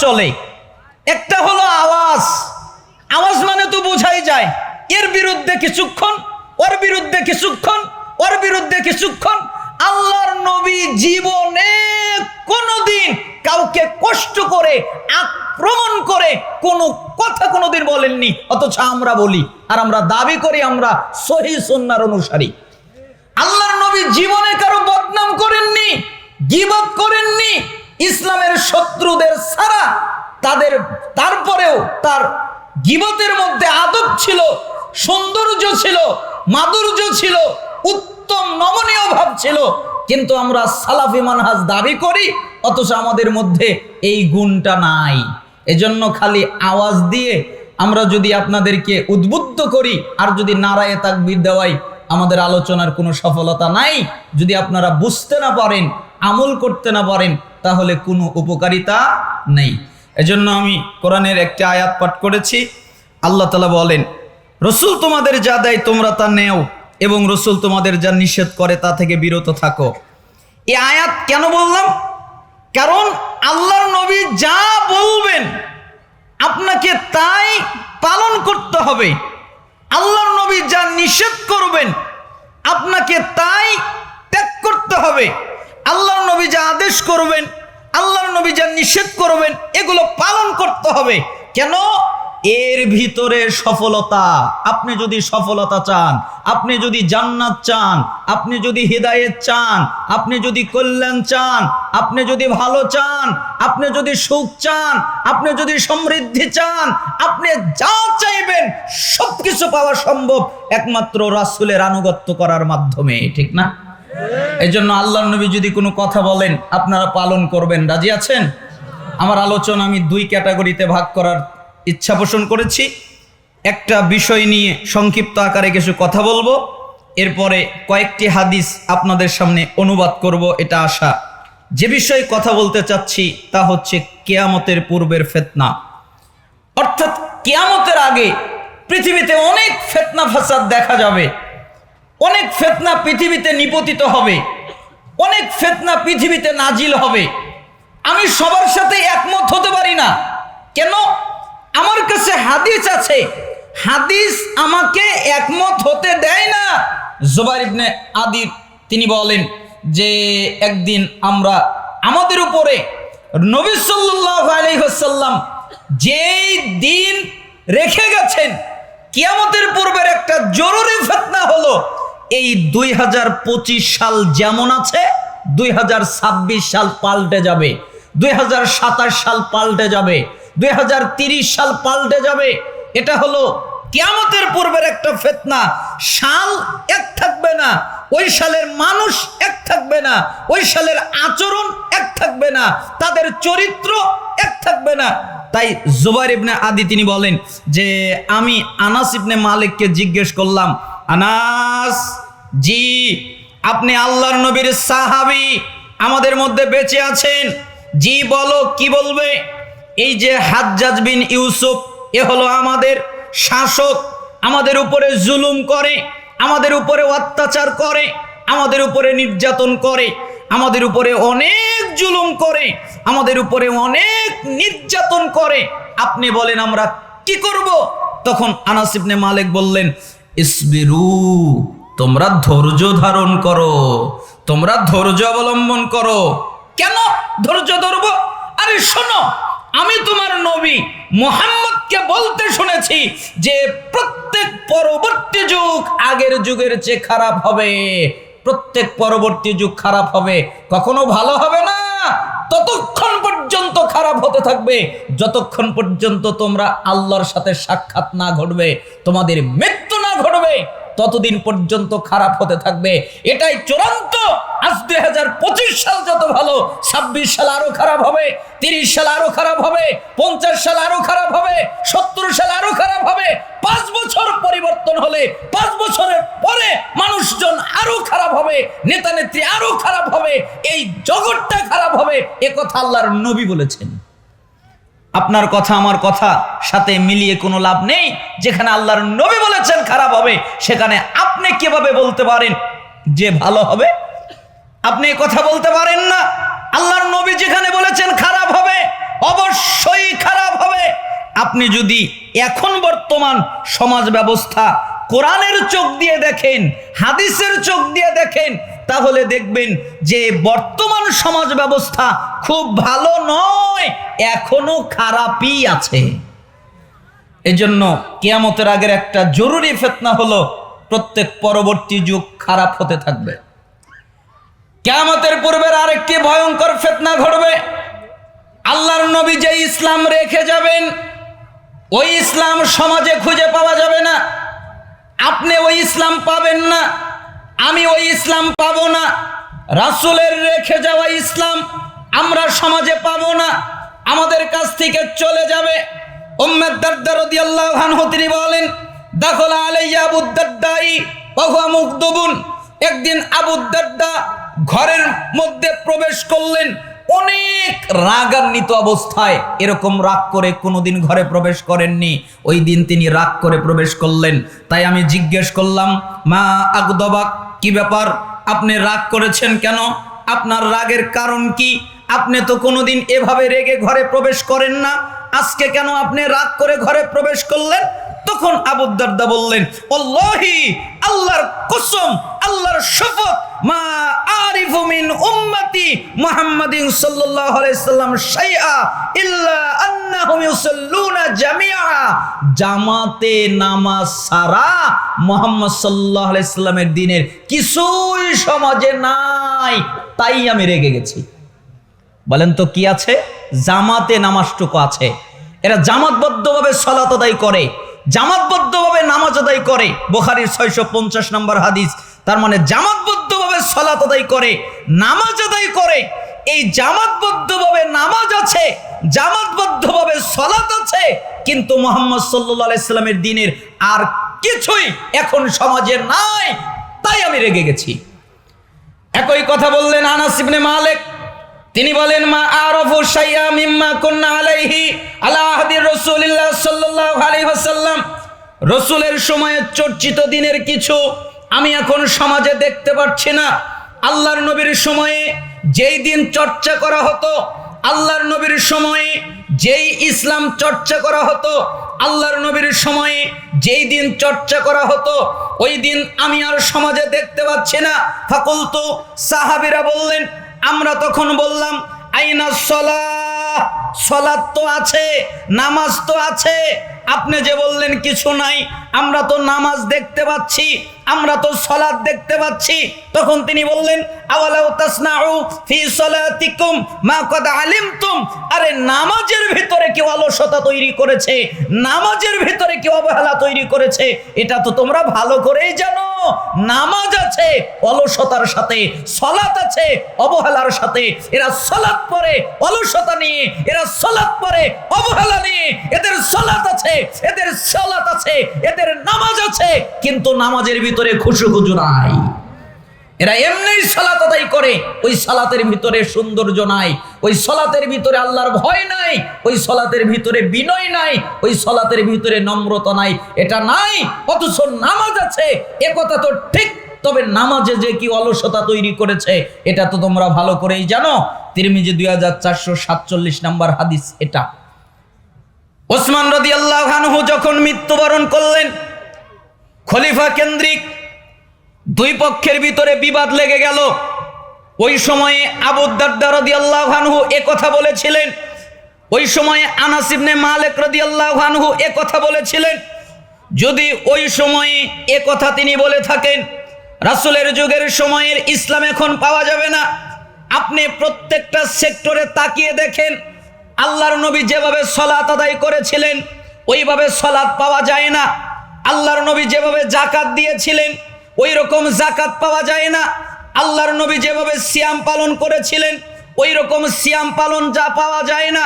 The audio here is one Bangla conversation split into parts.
চলে। একটা হলো আওয়াজ। আওয়াজ মানে তো বোঝাই যায়। এর বিরুদ্ধে কিছুক্ষণ, ওর বিরুদ্ধে কিছুক্ষণ, ওর বিরুদ্ধে কিছুক্ষণ। আল্লাহর নবী জীবনে কোনোদিন কাউকে কষ্ট করে, আক্রমণ করে কোনো কথা কোনোদিন বলেননি। অথচ আমরা বলি, আর আমরা দাবি করি, আমরা সহি সন্ন্যার অনুসারী। আল্লাহর নবী জীবনে কারও বদনাম করেননি, গিবত করেননি ইসলামের শত্রুদের সারা তাদের, তারপরেও তার গিবতের মধ্যে আদব ছিল, সৌন্দর্য ছিল, মাধুর্য ছিল, উত্তম নমনীয় ভাব ছিল। কিন্তু আমরা সালাফি মানহাজ দাবি করি, অথচ আমাদের মধ্যে এই গুণটা নাই। এজন্য খালি আওয়াজ দিয়ে আমরা যদি আপনাদেরকে উদ্বুদ্ধ করি, আর যদি নারায়ে তাকবীর দেওয়াই আমাদের আলোচনার কোনো সফলতা নাই, যদি আপনারা বুঝতে না পারেন, আমল করতে না পারেন তাহলে কোনো উপকারিতা নেই। এজন্য আমি কোরআনের একটি আয়াত পাঠ করেছি। আল্লাহ তালা বলেন, রসুল তোমাদের যা দেয় তোমরা তা নেও এবং রসুল তোমাদের যা নিষেধ করে তা থেকে বিরত থাকো। এই আয়াত কেন বললাম? কারণ আল্লাহর নবী যা বলবেন আপনাকে তাই পালন করতে হবে। আল্লাহর নবী যা নিষেধ করবেন আপনাকে তাই ত্যাগ করতে হবে। আল্লাহর নবী যা আদেশ করবেন আল্লাহর নবী যা নিষেধ করবেন, এগুলো পালন করতে হবে। কেন? এর ভিতরে সফলতা। আপনি যদি সফলতা চান, আপনি যদি জান্নাত চান, আপনি যদি হৃদায়ত চান, আপনি যদি কল্যাণ চান, আপনি যদি ভালো চান, আপনি যদি সুখ চান, আপনি যদি সমৃদ্ধি চান, আপনি যা চাইবেন, সবকিছু পাওয়া সম্ভব। একমাত্র রাসুলের আনুগত্য করার মাধ্যমে, ঠিক না? এই জন্য আল্লাহ নবী যদি কোনো কথা বলেন, আপনারা পালন করবেন। রাজি আছেন? আমার আলোচনা আমি দুই ক্যাটাগরিতে ভাগ করার ইচ্ছা পোষণ করেছি। একটা বিষয় নিয়ে সংক্ষিপ্ত আকারে কিছু কথা বলব। এরপরে কয়েকটি হাদিস আপনাদের সামনে অনুবাদ করব, এটা আশা। যে বিষয়ে কথা বলতে চাচ্ছি, তা হচ্ছে কেয়ামতের পূর্বের ফেতনা। অর্থাৎ কেয়ামতের আগে পৃথিবীতে অনেক ফেতনা ফাসাদ দেখা যাবে। অনেক ফেতনা পৃথিবীতে নিপতিত হবে। অনেক ফেতনা পৃথিবীতে নাজিল হবে। আমি সবার সাথে একমত হতে পারি না। কেন? আমার কাছে হাদিস আছে। হাদিস আমাকে একমত হতে দেয় না। জোবাই ইবনে আদির তিনি বলেন যে, একদিন আমরা আমাদের উপরে নবী আলাইহি যেই দিন রেখে গেছেন, কিয়ামতের পূর্বের একটা জরুরি ফেতনা হলো এই দুই হাজার পঁচিশ সাল যেমন আছে, দুই হাজার ছাব্বিশ সাল পাল্টে যাবে। দুই হাজার সাতাশ সাল পাল্টে যাবে। দুই সাল পাল্টে যাবে। এটা হলো কিয়ামতের পূর্বের একটা ফেতনা। সাল এক থাকবে না ওই সালের মানুষ এক থাকবে না, ওই সালের আচরণ এক থাকবে না, তাদের চরিত্র এক থাকবে না। তাই জুবাইর ইবনে আদি তিনি বলেন যে, আমি আনাস ইবনে মালিককে জিজ্ঞেস করলাম, আনাস, জি, আপনি আল্লাহর নবীর সাহাবি আমাদের মধ্যে বেঁচে আছেন? জি, বলো, কি বলবে? এই যে হাজ্জাজ বিন ইউসুফ, এ হলো আমাদের শাসক, আমাদের উপরে জুলুম করে। আমাদের উপরে অত্যাচার করে, আমাদের উপরে নির্যাতন করে, আমাদের উপরে অনেক জুলুম করে, আমাদের উপরে অনেক নির্যাতন করে। আপনি বলেন, আমরা কি করব? তখন আনাসিবনে মালিক বললেন, ইসবিরু, তোমরা ধৈর্য ধারণ করো, তোমরা ধৈর্য অবলম্বন করো। কেন ধৈর্য ধরব? আরে শোনো আমি তোমার নবী মোহাম্মদকে বলতে শুনেছি যে প্রত্যেক পরবর্তী যুগ আগের যুগের চেয়ে খারাপ হবে। প্রত্যেক পরবর্তী যুগ খারাপ হবে। কখনো ভালো হবে না, ততক্ষণ পর্যন্ত খারাপ হতে থাকবে। যতক্ষণ পর্যন্ত তোমরা আল্লাহর সাথে সাক্ষাৎ না ঘটবে, তোমাদের মৃত্যু না ঘটবে ততদিন পর্যন্ত খারাপ হতে থাকবে। এটাই চূড়ান্ত। আজ দুই হাজার পঁচিশ সাল যত ভালো, ছাব্বিশ সাল আরও খারাপ হবে, তিরিশ সাল আরও খারাপ হবে, পঞ্চাশ সাল আরও খারাপ হবে, সত্তর সাল আরও খারাপ হবে। পাঁচ বছর পরিবর্তন হলে, পাঁচ বছরের পরে মানুষজন আরও খারাপ হবে নেতা নেত্রী আরও খারাপ হবে, এই জগৎটা খারাপ হবে, এ কথা আল্লাহর নবী বলেছেন। আপনার কথা, আমার কথা সাথে মিলিয়ে কোনো লাভ নেই। যেখানে আল্লাহর নবী বলেছেন খারাপ হবে, সেখানে আপনি কীভাবে বলতে পারেন যে ভালো হবে? আপনি কথা বলতে পারেন না। আল্লাহর নবী যেখানে বলেছেন খারাপ হবে, অবশ্যই খারাপ হবে। আপনি যদি এখন বর্তমান সমাজ ব্যবস্থা কোরআনের চোখ দিয়ে দেখেন, হাদিসের চোখ দিয়ে দেখেন, তাহলে দেখবেন যে বর্তমান সমাজ ব্যবস্থা খুব ভালো নয়, এখনও খারাপই আছে। এজন্য কিয়ামতের আগের একটা জরুরি ফেতনা হলো, প্রত্যেক পরবর্তী যুগ খারাপ হতে থাকবে। কেয়ামতের পূর্বের আরেকটি ভয়ঙ্কর ফেতনা ঘটবে, আল্লাহর নবী যে ইসলাম রেখে যাবেন, ওই ইসলাম সমাজে খুঁজে পাওয়া যাবে না। আপনি ওই ইসলাম পাবেন না। আমি ওই ইসলাম পাবো না। রাসূলের রেখে যাওয়া ইসলাম আমরা সমাজে পাবো না। আমাদের কাছ থেকে চলে যাবে। উম্মেদ দারদা রাদিয়াল্লাহু আনহু, তিনি বলেন, দাখল আলাইয়া আবু দারদাই ওয়া হুয়া একদিন আবু দারদা ঘরের মধ্যে প্রবেশ করলেন। অনেক রাগান্বিত অবস্থায় এরকম রাগ করে কোনোদিন ঘরে প্রবেশ করেননি। ওই দিন তিনি রাগ করে প্রবেশ করলেন। তাই আমি জিজ্ঞেস করলাম, মা আগদবাক কি ব্যাপার? আপনি রাগ করেছেন কেন? আপনার রাগের কারণ কি? আপনি তো কোনোদিন এভাবে রেগে ঘরে প্রবেশ করেন না। আজকে কেন আপনি রাগ করে ঘরে প্রবেশ করলেন? তখন আবুদ্দারদা দারদা বললেন অল্লাহি আল্লাহর কসম আল্লাহর শপথ মা আরিফু মিন উম্মতি মুহাম্মাদিন সাল্লাল্লাহু আলাইহি সাল্লাম শাইআ ইল্লা আন্নাহুম ইউসাল্লুনা জামিআ। জামাতে নামাজ সারা মুহাম্মদ সাল্লাল্লাহু আলাইহি সাল্লামের কিছুই সমাজে নাই, তাই আমি রেগে গেছি। বলেন তো কি আছে? জামাতে নামাজটুকু আছে। এরা জামাতবদ্ধভাবে সলাত আদায় করে। জামাতবদ্ধভাবে নামাজ আদায় করে। বোখারির ছয়শো পঞ্চাশ নম্বর হাদিস। তার মানে জামাতবদ্ধভাবে সলাত আদায় করে, নামাজ আদায় করে। এই জামাতবদ্ধভাবে নামাজ আছে, জামাতবদ্ধভাবে সলাত আছে, কিন্তু মোহাম্মদ সাল্লাহ আলাইস্লামের দিনের আর কিছুই এখন সমাজে নাই, তাই আমি রেগে গেছি। একই কথা বললেন আনাস ইবনে মালিক তিনি বলেন, মা আরফু শাইয়া মিম্মা কুন্না আলাইহি আলা আহদি রাসূলিল্লাহ সাল্লাল্লাহু আলাইহি ওয়াসাল্লাম। রসুলের সময়ে চর্চিত দিনের কিছু আমি এখন সমাজে দেখতে পাচ্ছি না। আল্লাহর নবীর সময়ে যেই দিন চর্চা করা হতো, আল্লাহর নবীর সময়ে যেই ইসলাম চর্চা করা হতো, আল্লাহর নবীর সময়ে যেই দিন চর্চা করা হতো, ওই দিন আমি আর সমাজে দেখতে পাচ্ছি না। ফাকুল তো সাহাবিরা বললেন আমরা তখন বললাম আইনা সলা সলাত তো আছে নামাজ তো আছে আপনি যে বললেন কিছু নাই, আমরা তো নামাজ দেখতে পাচ্ছি, আমরা তো সলাৎ দেখতে পাচ্ছি। তখন তিনি বললেন আরে নামাজের ভিতরে কেউ অলসতা তৈরি করেছে, নামাজের ভিতরে কেউ অবহেলা তৈরি করেছে, এটা তো তোমরা ভালো করেই জানো। নামাজ আছে, অলসতার সাথে, সলাৎ আছে, অবহেলার সাথে। এরা সলাৎ পরে, অলসতা নিয়ে, এরা সলাৎ পরে, অবহেলা নিয়ে, এদের সলাৎ আছে এদের সলাৎ আছে, এদের নামাজ আছে, কিন্তু নামাজের ভিতরে খুশু খুজু নাই। এরা এমনি সালাত আদায় করে, ওই সালাতের ভিতরে সৌন্দর্য নাই, ওই সলাতের ভিতরে আল্লাহর ভয় নাই, ওই সলাতের ভিতরে বিনয় নাই, ওই সলাতের ভিতরে নম্রতা নাই। এটা নাই, অথচ নামাজ আছে, এ কথা তো ঠিক, তবে নামাজে যে কি অলসতা তৈরি করেছে, এটা তো তোমরা ভালো করেই জানো। তিরমিজি দুই হাজার চারশো সাতচল্লিশ নাম্বার হাদিস এটা। ওসমান রদি আল্লাহ যখন মৃত্যুবরণ করলেন, খলিফা কেন্দ্রিক দুই পক্ষের ভিতরে বিবাদ লেগে গেল। ওই সময়ে আবুদ্দার রদি আল্লাহানহু এ কথা বলেছিলেন, ওই সময়ে আনাসিবনে মালেক রদি আল্লাহানহু এ কথা বলেছিলেন। যদি ওই সময়ে এ কথা তিনি বলে থাকেন, রাসুলের যুগের সময়ের ইসলাম এখন পাওয়া যাবে না। আপনি প্রত্যেকটা সেক্টরে তাকিয়ে দেখেন আল্লাহর নবী যেভাবে সলাত আদায় করেছিলেন, ওইভাবে সলাৎ পাওয়া যায় না। আল্লাহর নবী যেভাবে জাকাত দিয়েছিলেন ওই রকম জাকাত পাওয়া যায় না। আল্লাহর নবী যেভাবে সিয়াম পালন করেছিলেন ওই রকম সিয়াম পালন যা পাওয়া যায় না।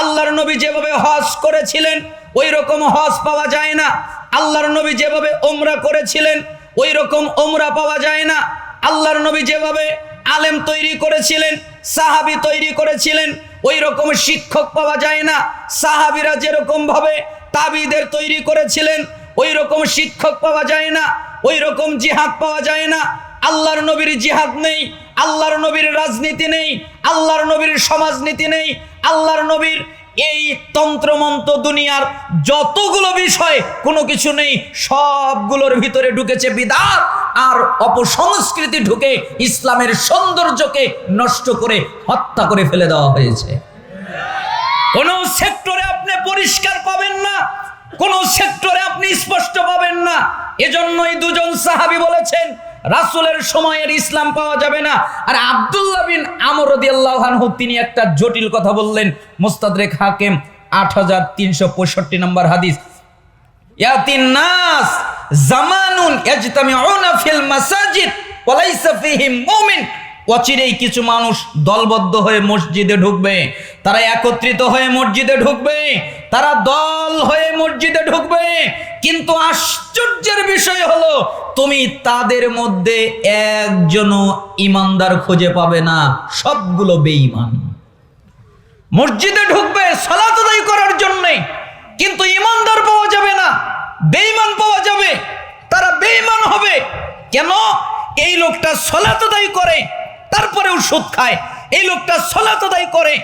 আল্লাহর নবী যেভাবে হজ করেছিলেন ওই রকম হজ পাওয়া যায় না। আল্লাহর নবী যেভাবে ওমরা করেছিলেন ওই রকম ওমরা পাওয়া যায় না। আল্লাহর নবী যেভাবে আলেম তৈরি করেছিলেন, সাহাবি তৈরি করেছিলেন ওই রকম শিক্ষক পাওয়া যায় না। সাহাবিরা যেরকম ভাবে তাবিদের তৈরি করেছিলেন, ওই রকম শিক্ষক পাওয়া যায় না, ওই রকম জিহাদ পাওয়া যায় না। আল্লাহর নবীর জিহাদ নেই, আল্লাহর নবীর রাজনীতি নেই, আল্লাহর নবীর সমাজনীতি নেই, আল্লাহর নবীর এই তন্ত্রমন্ত্র দুনিয়ার যতগুলো বিষয়, কোনো কিছু নেই, সবগুলোর ভিতরে ঢুকেছে বিদাত আর অপসংস্কৃতি ঢুকে ইসলামের সৌন্দর্যকে নষ্ট করে হত্যা করে ফেলে দেওয়া হয়েছে। কোন সেক্টরে আপনি পরিষ্কার পাবেন না, কোন সেক্টরে আপনি স্পষ্ট পাবেন না। এজন্যই দুজন সাহাবি বলেছেন রাসূলের সময়ের ইসলাম পাওয়া যাবে না। আর আবদুল্লা বিন আমর আল্লাহানহু তিনি একটা জটিল কথা বললেন। মুস্তাদরেক হাকিম, আট হাজার তিনশো পঁয়ষট্টি নম্বর হাদিস। ইয়াতিন নাস জামানুন ইয়াজতামিউনা ফিল মাসাজিদ ওয়া লাইসা ফীহিম মুমিন। অচিরেই কিছু মানুষ দলবদ্ধ হয়ে মসজিদে ঢুকবে। তারা একত্রিত হয়ে মসজিদে ঢুকবে। তারা দল হয়ে মসজিদে ঢুকবে। কিন্তু আশ্চর্যের বিষয় হলো, তুমি তাদের মধ্যে একজনও ইমানদার খুঁজে পাবে না। সবগুলো বেঈমান। মসজিদে ঢুকবে সালাত আদায় করার জন্যে। কিন্তু ইমানদার পাওয়া যাবে না। বেঈমান পাওয়া যাবে। তারা বেঈমান হবে। কেন? এই লোকটা সলাত আদায় করে। তারপরেও সুদ খায়, এই লোকটা সলাত আদায় করে,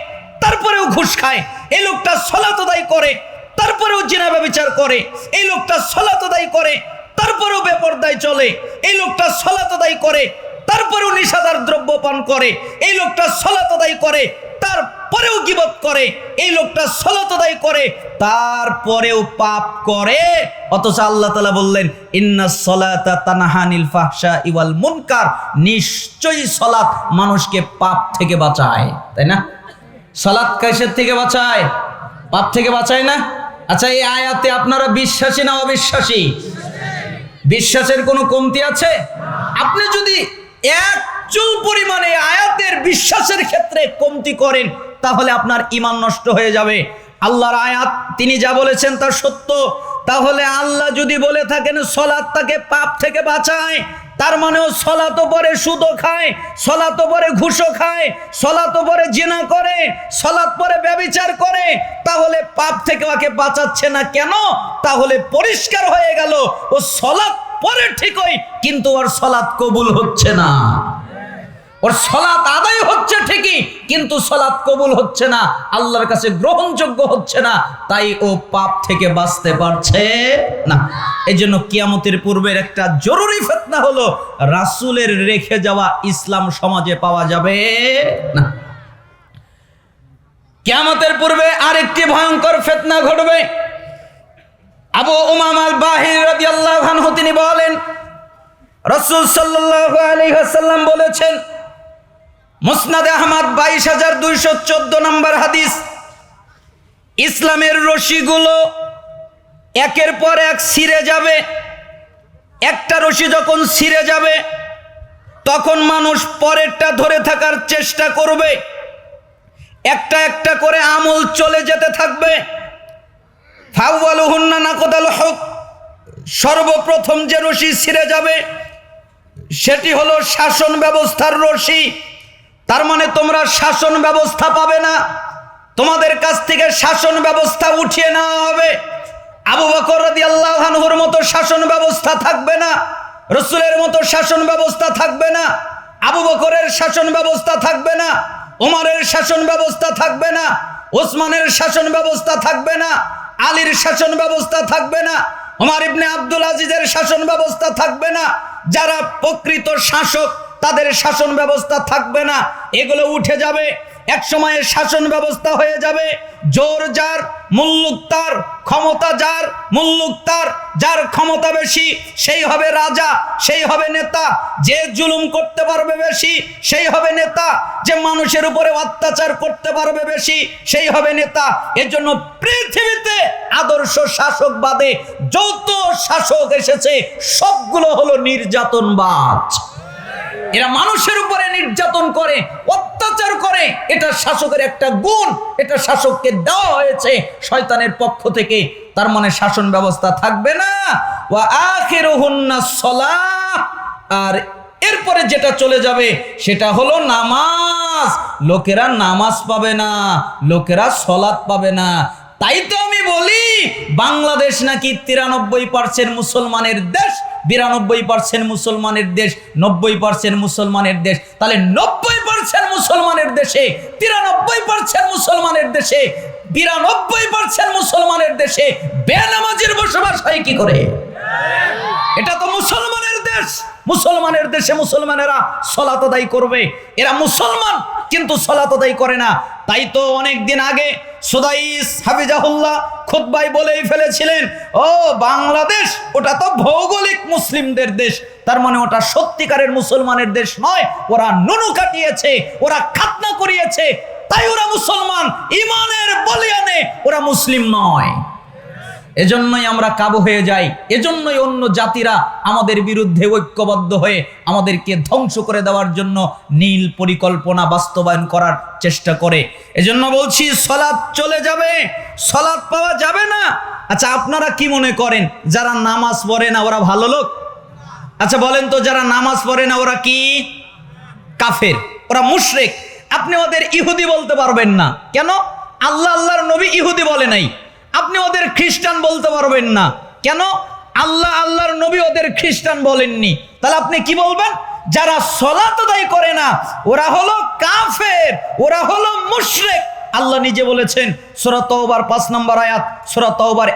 তারপরেও ঘুষ খায়, এই লোকটা সলাত আদায় করে, তারপরেও জিনা ব্যবচার করে, এই লোকটা সলাত আদায় করে, তারপরেও বেপরদায় চলে, এই লোকটা সলাত আদায় করে, তারপরেও নিশাদার দ্রব্য পান করে, এই লোকটা সলাত করে করে তারপরেও গিবত করে, এই লোকটা সলাত আদায় করে, তারপরেও পাপ করে। অথচ আল্লাহ তালা বললেন, ইন্না সলাতা তানাহানিল ফাহশা ইওয়াল মুনকার। নিশ্চয়ই সলাত মানুষকে পাপ থেকে বাঁচায়, তাই না? সলাত কাইসের থেকে বাঁচায়? পাপ থেকে বাঁচায় না? আচ্ছা এই আয়াতে আপনারা বিশ্বাসী না অবিশ্বাসী? বিশ্বাসের কোনো কমতি আছে? আপনি যদি এক চুল পরিমাণে আয়াতের বিশ্বাসের ক্ষেত্রে কমতি করেন তাহলে আপনার ইমান নষ্ট হয়ে যাবে। আল্লাহর আয়াত, তিনি যা বলেছেন তা সত্য। তাহলে আল্লাহ যদি বলে থাকেন, সলাৎ তাকে পাপ থেকে বাঁচায়, তার মানেও সলাতো পরে সুদও খায় সলাতো পরে ঘুষও খায় সলাতো পরে জিনা করে সলাত পরে ব্যবিচার করে, তাহলে পাপ থেকে ওকে বাঁচাচ্ছে না কেন? তাহলে পরিষ্কার হয়ে গেল, ও সলাৎ পরে ঠিকই, কিন্তু ওর সলাৎ কবুল হচ্ছে না। ওর সলাৎ আদায় হচ্ছে ঠিকই, কিন্তু সলাৎ কবুল হচ্ছে না, আল্লাহর কাছে গ্রহণযোগ্য হচ্ছে না, তাই ও পাপ থেকে বাঁচতে পারছে না। এই জন্য কিয়ামতের পূর্বের একটা জরুরি ফেতনা হলো, রাসূলের রেখে যাওয়া ইসলাম সমাজে পাওয়া যাবে না। কিয়ামতের পূর্বে আরেকটি ভয়ঙ্কর ফেতনা ঘটবে। আবু উমাম আল বাহির রাদিয়াল্লাহু তিনি বলেন, রাসূল সাল্লাল্লাহু আলাইহি ওয়াসাল্লাম বলেছেন মুসনাদে আহমদ বাইশ হাজার দুইশো চোদ্দ নম্বর হাদিস। ইসলামের রশিগুলো একের পর এক ছিঁড়ে যাবে। একটা রশি যখন ছিঁড়ে যাবে, তখন মানুষ পরেরটা ধরে থাকার চেষ্টা করবে। একটা একটা করে আমল চলে যেতে থাকবে। ফাউয়ালুহুন্না নাকদাল হক। সর্বপ্রথম যে রশি ছিঁড়ে যাবে, সেটি হলো শাসন ব্যবস্থার রশি। তার মানে তোমরা শাসন ব্যবস্থা পাবে না। তোমাদের কাছ থেকে শাসন ব্যবস্থা উঠিয়ে নেওয়া হবে। আবু বকর রাদি আল্লাহানহুর মতো শাসন ব্যবস্থা থাকবে না। রসুলের মতো শাসন ব্যবস্থা থাকবে না। আবু বকরের শাসন ব্যবস্থা থাকবে না। ওমরের শাসন ব্যবস্থা থাকবে না। ওসমানের শাসন ব্যবস্থা থাকবে না। আলীর শাসন ব্যবস্থা থাকবে না। ওমর ইবনে আব্দুল আজিজের শাসন ব্যবস্থা থাকবে না। যারা প্রকৃত শাসক তাদের শাসন ব্যবস্থা থাকবে না। এগুলো উঠে যাবে। এক সময়ের শাসন ব্যবস্থা হয়ে যাবে। জোর যার, মুল্লুক তার, ক্ষমতা যার, মুল্লুক তার, যার ক্ষমতা বেশি, সেই হবে রাজা, সেই হবে নেতা। যে জুলুম করতে পারবে বেশি, সেই হবে নেতা। যে মানুষের উপরে অত্যাচার করতে পারবে বেশি, সেই হবে নেতা। এর জন্য পৃথিবীতে আদর্শ শাসক বাদে যত শাসক এসেছে, সবগুলো হলো নির্যাতনবাজ। এরা মানুষের উপরে নির্যাতন করে, অত্যাচার করে। এটা শাসকের একটা গুণ, এটা শাসককে দেওয়া হয়েছে শয়তানের পক্ষ থেকে। তার মানে শাসন ব্যবস্থা থাকবে না। সলাহ। আর এরপরে যেটা চলে যাবে, সেটা হলো নামাজ। লোকেরা নামাজ পাবে না, লোকেরা সলাৎ পাবে না। তাই তো আমি বলি, বাংলাদেশ নাকি তিরানব্বই পার্সেন্ট মুসলমানের দেশ, বিরানব্বই পার্সেন্ট মুসলমানের দেশ, নব্বই পার্সেন্ট মুসলমানের দেশ। তাহলে নব্বই পার্সেন্ট মুসলমানের দেশে, তিরানব্বই পার্সেন্ট মুসলমানের দেশে, বিরানব্বই পার্সেন্ট মুসলমানের দেশে বেনামাজির বসবাস হয় কি করে? এটা তো মুসলমানের দেশ। মুসলমানের দেশে মুসলমানেরা সলাত করবে। এরা মুসলমান, কিন্তু সলাত আদায় করে না। তাই তো অনেক দিন আগে সুদাইস হাফিজাহুল্লাহ খুতবাই বলেই ফেলেছিলেন, ও বাংলাদেশ, ওটা তো ভৌগোলিক মুসলিমদের দেশ। তার মানে ওটা সত্যিকারের মুসলমানের দেশ নয়। ওরা নুনু কাটিয়েছে, ওরা খাতনা করিয়েছে, তাই ওরা মুসলমান। ইমানের বলিয়ানে ওরা মুসলিম নয়। এজন্যই আমরা কাবু হয়ে যাই, এজন্যই অন্য জাতিরা আমাদের বিরুদ্ধে ঐক্যবদ্ধ হয়ে আমাদেরকে ধ্বংস করে দেওয়ার জন্য নীল পরিকল্পনা বাস্তবায়ন করার চেষ্টা করে। এজন্য বলছি সলাদ চলে যাবে সলাদ পাওয়া যাবে না। আচ্ছা আপনারা কি মনে করেন, যারা নামাজ পড়ে না ওরা ভালো লোক? আচ্ছা বলেন তো, যারা নামাজ পড়ে না ওরা কি? কাফের, ওরা মুশরেক। আপনি ওদের ইহুদি বলতে পারবেন না। কেন? আল্লাহ, আল্লাহর নবী ইহুদি বলে নাই। আপনি ওদের খ্রিস্টান বলতে পারবেন না। কেন? আল্লাহ, আল্লাহর নবী ওদের খ্রিস্টান বলেননি। তাহলে আপনি কি বলবেন? যারা সলাত আদায় করে না, ওরা হলো কাফের, ওরা হলো মুশরেক। আল্লাহ নিজে বলেছেন, সূরা তওবার পাঁচ নম্বর আয়াত, সূরা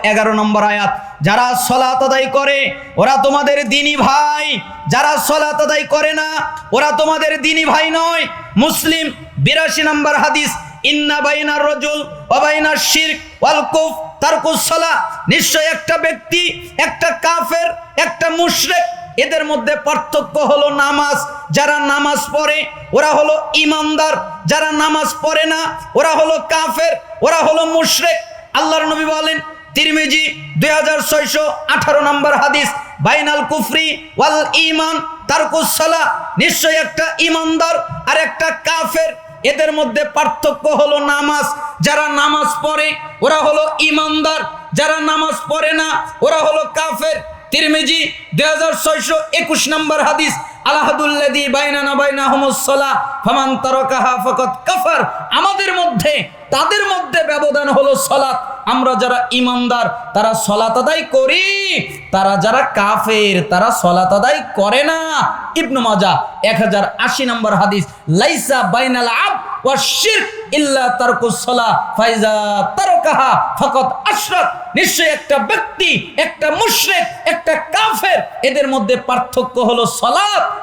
এগারো নম্বর আয়াত, যারা সলাত আদায় করে, ওরা তোমাদের দিনী ভাই। যারা সলাত আদায় করে না, ওরা তোমাদের দিনী ভাই নয়। মুসলিম, বিরাশি নম্বর হাদিস ইন্না বাইনার রজুল অবাইনার শিরক ওয়াল কুফ তারকুস সালা। নিশ্চয় একটা ব্যক্তি, একটা কাফের, একটা মুশরিক, এদের মধ্যে পার্থক্য হলো নামাজ। যারা নামাজ পড়ে, ওরা হলো ইমানদার। যারা নামাজ পড়ে না, ওরা হলো কাফের, ওরা হলো মুশরিক। আল্লাহর নবী বলেন, তিরমিজি দুই হাজার ছয়শো আঠারো নম্বর হাদিস, বাইনাল কুফরি ওয়াল ইমান তারকুস সালা। নিশ্চয় একটা ইমানদার আর একটা কাফের। এদের মধ্যে পার্থক্য হলো নামাজ। যারা নামাজ পড়ে, ওরা হলো ইমানদার। যারা নামাজ পড়ে না, ওরা হলো কাফের। তিরমিজি দুই হাজার ছয়শো একুশ নম্বর হাদিস ফমান তারকাহা ফকত আমাদের মধ্যে, তাদের মধ্যে ব্যবধান হলো সলাৎ আমরা যারা ইমানদার, তারা সলাত আদায় করি। তারা যারা কাফের, তারা সলাত আদায় করে না। ইবনু মাজা, এক হাজার আশি নম্বর হাদিস, লাইসা বাইনাল আব ফাইজা তারকাহা একটা ব্যক্তি, একটা একটা কাফের, এদের মধ্যে পার্থক্য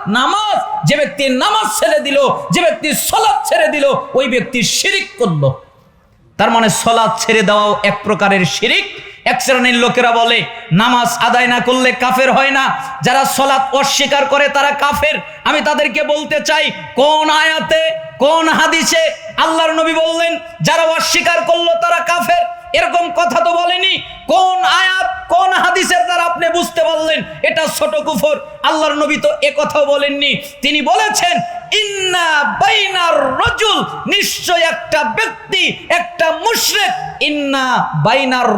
নামাজ। যে নামাজ ছেড়ে দিল, যে ব্যক্তি ছেড়ে দিল, ওই ব্যক্তি শিরিক করল। তার মানে সলাদ ছেড়ে দেওয়াও এক প্রকারের শিরিক। এক শ্রেণির লোকেরা বলে, নামাজ আদায় না করলে কাফের হয় না। যারা সলাৎ অস্বীকার করে তারা কাফের। আমি তাদেরকে বলতে চাই, কোন আয়াতে, কোন হাদিসে আল্লাহর নবী বললেন, যারা অস্বীকার করল তারা কাফের? এরকম কথা তো বলেনি। কোন আয়াত, কোন হাদিসের দ্বারা আপনি বুঝতে পারলেন এটা ছোট কুফর। আল্লাহর নবী তো এ কথাও বলেননি। তিনি বলেছেন, ইন্না বাইনার রজুল, নিশ্চয় একটা ব্যক্তি, একটা মুশরিক। ইন্না বাইনার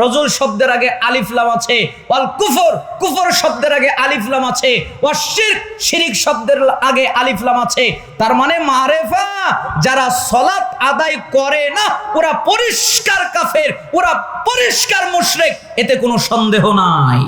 রজুল শব্দের আগে আছে। ওয়াল কুফর কুফর শব্দের আগে আছে। শিরক শব্দের আগে আলিফ লাম আছে। তার মানে মারেফা, যারা সলাত আদায় করে না, ওরা পরিষ্কার কাফের, ওরা পরিষ্কার মুশরিক। এতে কোনো সন্দেহ নাই।